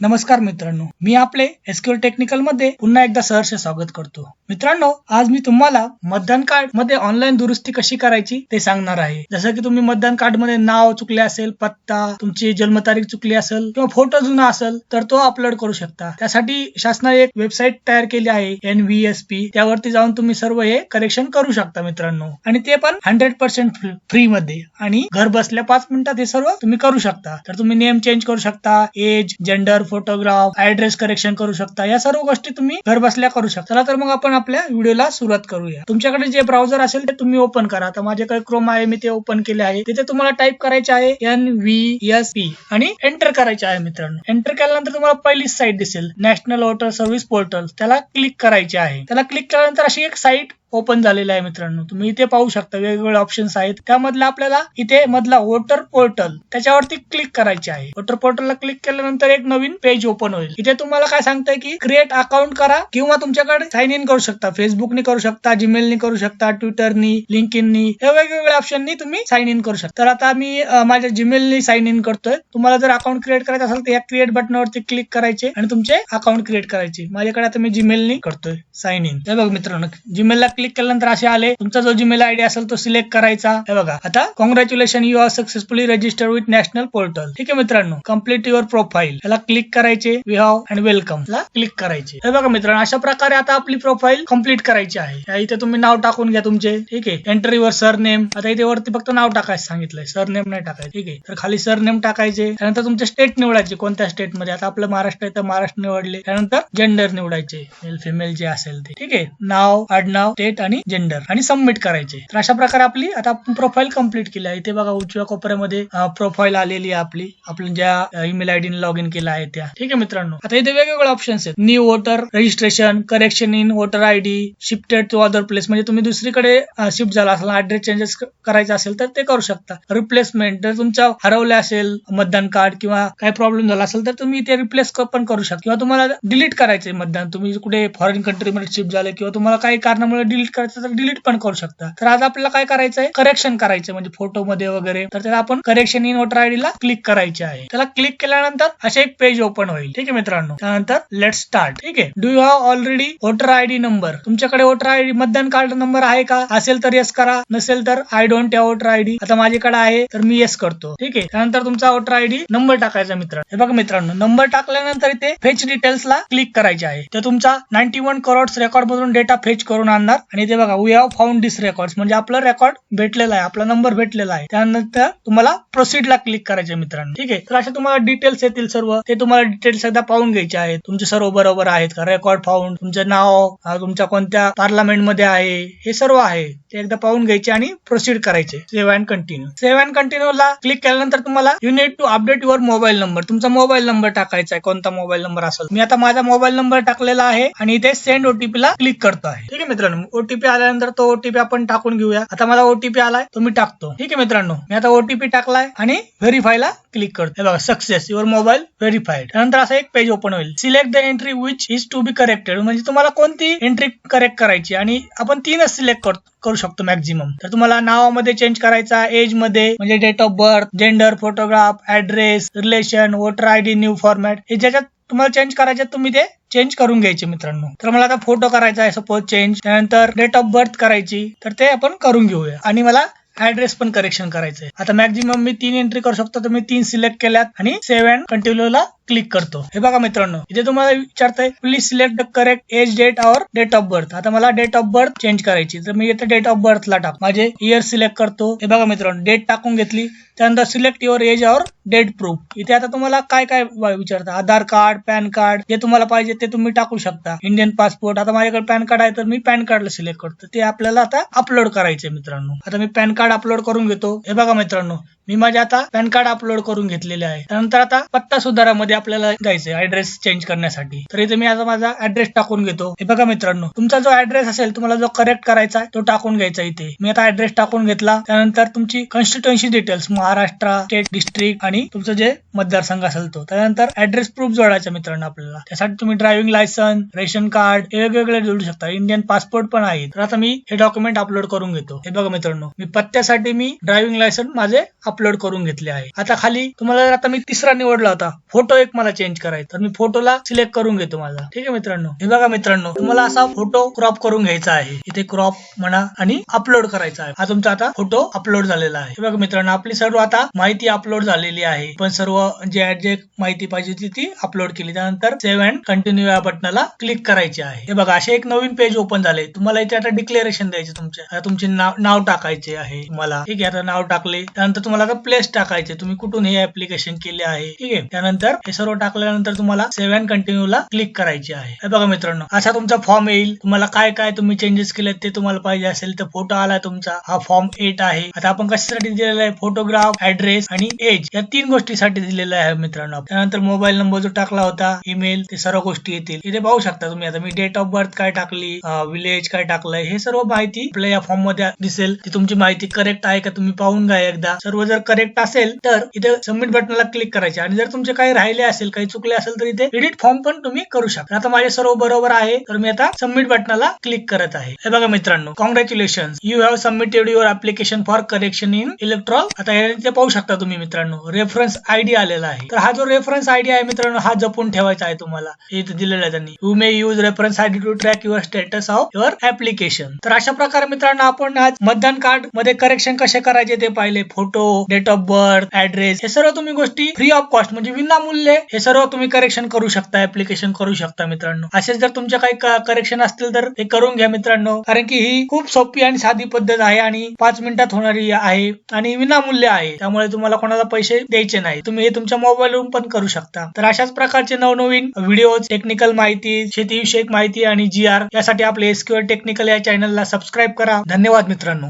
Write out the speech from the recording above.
नमस्कार मित्रांनो मी आपले एसक्यूएल टेक्निकलमध्ये पुन्हा एकदा सहर्ष स्वागत करतो. मित्रांनो आज मी तुम्हाला मतदान कार्डमध्ये ऑनलाईन दुरुस्ती कशी करायची ते सांगणार आहे. जसं की तुम्ही मतदान कार्डमध्ये नाव चुकले असेल पत्ता तुमची जन्मतारीख चुकली असेल किंवा फोटो जुना असेल तर तो अपलोड करू शकता. त्यासाठी शासनाने एक वेबसाईट तयार केली आहे एन व्ही एस पी त्यावरती जाऊन तुम्ही सर्व हे करेक्शन करू शकता मित्रांनो. आणि ते पण हंड्रेड पर्सेंट फ्री मध्ये. आणि घर बसल्या पाच मिनिटात हे सर्व तुम्ही करू शकता. तर तुम्ही नेम चेंज करू शकता age gender photograph address correction करू शकता. या सर्व गोष्टी तुम्ही घर बसल्या करू शकता. चला तर मग आपण आपल्या व्हिडिओला सुरुवात करूया. तुमच्याकडे जे ब्राउझर असेल ते तुम्ही ओपन करा. तर माझ्याकडे क्रोम आहे मी ते ओपन केले आहे. तिथे तुम्हाला टाईप करायचे आहे एन व्ही एस पी आणि एंटर करायचे आहे मित्रांनो. एंटर केल्यानंतर तुम्हाला पहिलीच साईट दिसेल. नॅशनल वॉटर सर्व्हिस पोर्टल त्याला क्लिक करायचे आहे. त्याला क्लिक केल्यानंतर अशी एक साईट ओपन झालेला आहे मित्रांनो. तुम्ही इथे पाहू शकता वेगवेगळे ऑप्शन्स आहेत. त्यामधला आपल्याला इथे मधला वोटर पोर्टल त्याच्यावरती क्लिक करायचे आहे. वोटर पोर्टलला क्लिक केल्यानंतर एक नवीन पेज ओपन होईल. इथे तुम्हाला काय सांगताय की क्रिएट अकाउंट करा किंवा तुमच्याकडे साइन इन करू शकता. फेसबुकनी करू शकता जीमेलनी करू शकता ट्विटरनी लिंकिननी हे वेगवेगळ्या ऑप्शननी तुम्ही साइन इन करू शकता. तर आता मी माझ्या जीमेलनी साइन इन करतोय. तुम्हाला जर अकाउंट क्रिएट करायचं असेल तर या क्रिएट बटनावरती क्लिक करायचे आणि तुमचे अकाउंट क्रिएट करायचे. माझ्याकडे आता मी जीमेलनी करतोय. साइन इन हे बघ मित्रांनो जीमेलला क्लिक क्लिक केल्यानंतर असे आले. तुमचा जो जीमेल आयडी असेल तो सिलेक्ट करायचा. हे बघा. आता congratulation you are successfully register with national portal ठीक आहे मित्रांनो. कंप्लीट युअर प्रोफाईल याला क्लिक करायचे. वी हॅव अँड वेलकम ला क्लिक करायचे. हे बघा मित्रांनो अशा प्रकारे आता आपली प्रोफाईल कंप्लीट करायची आहे. इथे तुम्ही नाव टाकून घ्या तुमचे. ठीक आहे. एंटर युअर सरनेम आता इथे वरती फक्त नाव टाकायचं सांगितलंय. सरनेम नाही टाकायचं. ठीक आहे. तर खाली सरनेम टाकायचे. त्यानंतर तुमचे स्टेट निवडायचे. कोणत्या स्टेटमध्ये? आता आपलं महाराष्ट्र आहे तर महाराष्ट्र निवडले. त्यानंतर जेंडर निवडायचे. मेल फिमेल जे असेल ते. ठीक आहे. नाव आडनाव स्टेट आणि जेंडर आणि सबमिट करायचे. तर अशा प्रकारे आपली आता आपण प्रोफाईल कंप्लीट केली आहे. इथे बघा उजव्या कोपऱ्यामध्ये प्रोफाईल आलेली आहे आपली. आपण ज्या ईमेल आयडी लॉग इन केला आहे त्या. ठीक आहे मित्रांनो? आता इथे वेगवेगळे ऑप्शन्स आहेत. New voter registration correction in voter ID shifted to other place म्हणजे तुम्ही दुसरीकडे शिफ्ट झाला असेल ऍड्रेस चेंजेस करायचा असेल तर ते करू शकता. रिप्लेसमेंट जर तुमच्या हरवलं असेल मतदान कार्ड किंवा काही प्रॉब्लेम झाला असेल तर तुम्ही ते रिप्लेस पण करू शकता. किंवा तुम्हाला डिलीट करायचंय मतदान. तुम्ही कुठे फॉरेन कंट्रीमध्ये शिफ्ट झाले किंवा तुम्हाला काही कारणामुळे डिलीट करायचं तर डिलीट पण करू शकता. तर आज आपल्याला काय करायचंय? करेक्शन करायचं म्हणजे फोटो मध्ये वगैरे. तर त्याला आपण करेक्शन इन वोटर आयडी ला क्लिक करायचे आहे. त्याला क्लिक केल्यानंतर असे एक पेज ओपन होईल. ठीक आहे मित्रांनो? त्यानंतर लेट स्टार्ट ठीक आहे? Do you have already voter ID number तुमच्याकडे वोटर आयडी मतदान कार्ड नंबर आहे का? असेल तर येस करा. नसेल तर I don't have voter ID आता माझ्याकडे आहे तर मी येस करतो. ठीक आहे? त्यानंतर तुमचा वोटर आयडी नंबर टाकायचा मित्र हे बघा मित्रांनो नंबर टाकल्यानंतर इथे फेच डिटेल्स ला क्लिक करायचे आहे. तर तुमचा नाईन्टी वन करोड रेकॉर्ड मधून डेटा फेच करून आणणार आणि ते बघा we have found this record म्हणजे आपला रेकॉर्ड भेटलेला आहे आपला नंबर भेटलेला आहे. त्यानंतर तुम्हाला प्रोसीड ला क्लिक करायचे मित्रांनो. ठीक आहे? तर असे तुम्हाला डिटेल्स येतील सर्व. ते तुम्हाला डिटेल्स एकदा पाहून घ्यायचे आहेत. तुमचे सर्व बरोबर आहेत का? रेकॉर्ड फाउंड तुमचं नाव तुमच्या कोणत्या पार्लमेंटमध्ये आहे? हे सर्व आहे. ते एकदा पाहून घ्यायचे आणि प्रोसीड करायचे. Save and continue save and continue ला क्लिक केल्यानंतर तुम्हाला you need to update your mobile number तुमचा मोबाईल नंबर टाकायचा आहे. कोणता मोबाईल नंबर असेल. मी आता माझा मोबाईल नंबर टाकलेला आहे आणि इथे सेंड ओटीपी ला क्लिक करतो आहे. ठीक आहे मित्रांनो? ओटीपी आल्यानंतर तो ओटीपी आपण टाकून घेऊया. आता मला ओटीपी आलाय तो मी टाकतो. ठीक आहे मित्रांनो? मी आता ओटीपी टाकलाय आणि व्हेरीफायला क्लिक करतो बघा सक्सेस युअर मोबाईल व्हेरीफाईड त्यानंतर असं एक पेज ओपन होईल. Select the entry which is to be corrected म्हणजे तुम्हाला कोणती एंट्री करेक्ट करायची आणि आपण तीनच सिलेक्ट करतो करू शकतो मॅक्झिमम तर तुम्हाला नावामध्ये चेंज करायचा एजमध्ये म्हणजे date of birth gender photograph address relation voter ID new format हे ज्याच्यात तुम्हाला चेंज करायचे तुम्ही ते चेंज करून घ्यायचे मित्रांनो. तर मला आता फोटो करायचा आहे सपोज चेंज त्यानंतर डेट ऑफ बर्थ करायची. तर ते आपण करून घेऊया. आणि मला ऍड्रेस पण करेक्शन करायचंय. आता मॅक्झिमम मी तीन एंट्री करू शकतो तर मी तीन सिलेक्ट केल्यात आणि सेव्ह अँड कंटिन्यू ला क्लिक करतो. हे बघा मित्रांनो इथे तुम्हाला विचारतंय please select the correct age date or date of birth आता मला डेट ऑफ बर्थ चेंज करायची. तर मी इथे डेट ऑफ बर्थला टाक. माझे इयर सिलेक्ट करतो. हे बघा मित्रांनो डेट टाकून घेतली. त्यानंतर select your age or date proof इथे आता तुम्हाला काय काय विचारता? आधार कार्ड पॅन कार्ड जे तुम्हाला पाहिजे ते तुम्ही टाकू शकता. इंडियन पासपोर्ट आता माझ्याकडे पॅन कार्ड आहे तर मी पॅन कार्डला सिलेक्ट करतो. ते आपल्याला आता अपलोड करायचे मित्रांनो. आता मी पॅन कार्ड अपलोड करून घेतो. हे बघा मित्रांनो मी माझे आता पॅन कार्ड अपलोड करून घेतलेले आहे. त्यानंतर आता पत्ता सुधारामध्ये आपल्याला जायचं ऍड्रेस चेंज करण्यासाठी. तर इथे मी आता माझा ऍड्रेस टाकून घेतो. हे बघा मित्रांनो तुमचा जो ऍड्रेस असेल तुम्हाला जो करेक्ट करायचा आहे तो टाकून घ्यायचा इथे. मी आता ऍड्रेस टाकून घेतला. त्यानंतर तुमची constituency details Maharashtra state district आणि तुमचं जे मतदारसंघ असेल तो. त्यानंतर ऍड्रेस प्रूफ जोडायचा मित्रांनो आपल्याला. त्यासाठी तुम्ही ड्रायव्हिंग लायसन्स रेशन कार्ड हे वेगवेगळे जोडू शकता. इंडियन पासपोर्ट पण आहे तर आता मी हे डॉक्युमेंट अपलोड करून घेतो. हे बघा मित्रांनो मी पत्त्यासाठी मी ड्रायव्हिंग लायसन्स माझे अपलोड करून घेतले आहे. आता खाली तुम्हाला आता मी तिसरा निवडला होता फोटो एक मला चेंज करायचा. तर मी फोटोला सिलेक्ट करून घेतो माझा. ठीक आहे मित्रांनो? हे बघा मित्रांनो तुम्हाला असा फोटो क्रॉप करून घ्यायचा आहे. इथे क्रॉप म्हणा आणि अपलोड करायचा आहे. हा तुमचा आता फोटो अपलोड झालेला आहे. बघा मित्रांनो आपली सर्व आता माहिती अपलोड झालेली आहे. पण सर्व जे जे माहिती पाहिजे होती ती अपलोड केली. त्यानंतर सेव्ह अँड कंटिन्यू या बटनाला क्लिक करायचे आहे. हे बघा असे एक नवीन पेज ओपन झाले. तुम्हाला इथे आता डिक्लेरेशन द्यायचे तुमचे. तुमचे नाव नाव टाकायचे आहे तुम्हाला. ठीक आहे आता नाव टाकले. त्यानंतर तुम्हाला आता प्लेस टाकायचे. तुम्ही कुठून हे ऍप्लिकेशन केले आहे? ठीक आहे? त्यानंतर हे सर्व टाकल्यानंतर तुम्हाला सेव्ह अँड कंटिन्यू ला क्लिक करायचे आहे. बघा मित्रांनो असा तुमचा फॉर्म येईल. तुम्हाला काय काय तुम्ही चेंजेस केलेत ते तुम्हाला पाहिजे असेल तर फोटो आला तुमचा. हा फॉर्म एट आहे. आता आपण कशासाठी दिलेला आहे? फोटोग्राफ ऍड्रेस आणि एज या तीन गोष्टीसाठी दिलेला आहे मित्रांनो त्यानंतर मोबाईल नंबर जो टाकला होता ईमेल ते सर्व गोष्टी येतील. इथे पाहू शकता तुम्ही आता मी डेट ऑफ बर्थ काय टाकली विलेज काय टाकलंय हे सर्व माहिती आपल्या या फॉर्ममध्ये दिसेल. ती तुमची माहिती करेक्ट आहे का तुम्ही पाहून घ्या एकदा. सर्व जर जर करेक्ट असेल तर इथे सबमिट बटनला क्लिक करायचे. आणि जर तुमचे काही राहिले असेल काही चुकले असेल तर इथे एडिट फॉर्म पण तुम्ही करू शकता. आता माझे सर्व बरोबर आहे तर मी आता सबमिट बटनाला क्लिक करत आहे. हे बघा मित्रांनो congratulation you have submitted your application for correction in electoral आता ते पाहू शकता तुम्ही मित्रांनो रेफरन्स आयडी आलेला आहे. तर हा जो रेफरन्स आयडी आहे मित्रांनो हा जपून ठेवायचा आहे तुम्हाला. इथे दिलेला आहे त्यांनी. You may use reference ID to track your status of your application तर अशा प्रकारे मित्रांनो आपण आज मतदान कार्डमध्ये करेक्शन कसे करायचे ते पाहिले. Photo date of birth address हे सर्व तुम्ही गोष्टी फ्री ऑफ कॉस्ट म्हणजे विनामूल्य हे सर्व तुम्ही करेक्शन करू शकता ऍप्लिकेशन करू शकता मित्रांनो. असेच जर तुमच्या काही करेक्शन असतील तर ते करून घ्या मित्रांनो. कारण की ही खूप सोपी आणि साधी पद्धत आहे आणि पाच मिनिटात होणारी आहे आणि विनामूल्य आहे. त्यामुळे तुम्हाला कोणाला पैसे द्यायचे नाही. तुम्ही हे तुमच्या मोबाईलवरून पण करू शकता. तर अशाच प्रकारचे नवनवीन व्हिडिओ टेक्निकल माहिती शेतीविषयक माहिती आणि जी आर यासाठी आपले एसक्युअर टेक्निकल या चॅनलला सबस्क्राईब करा. धन्यवाद मित्रांनो.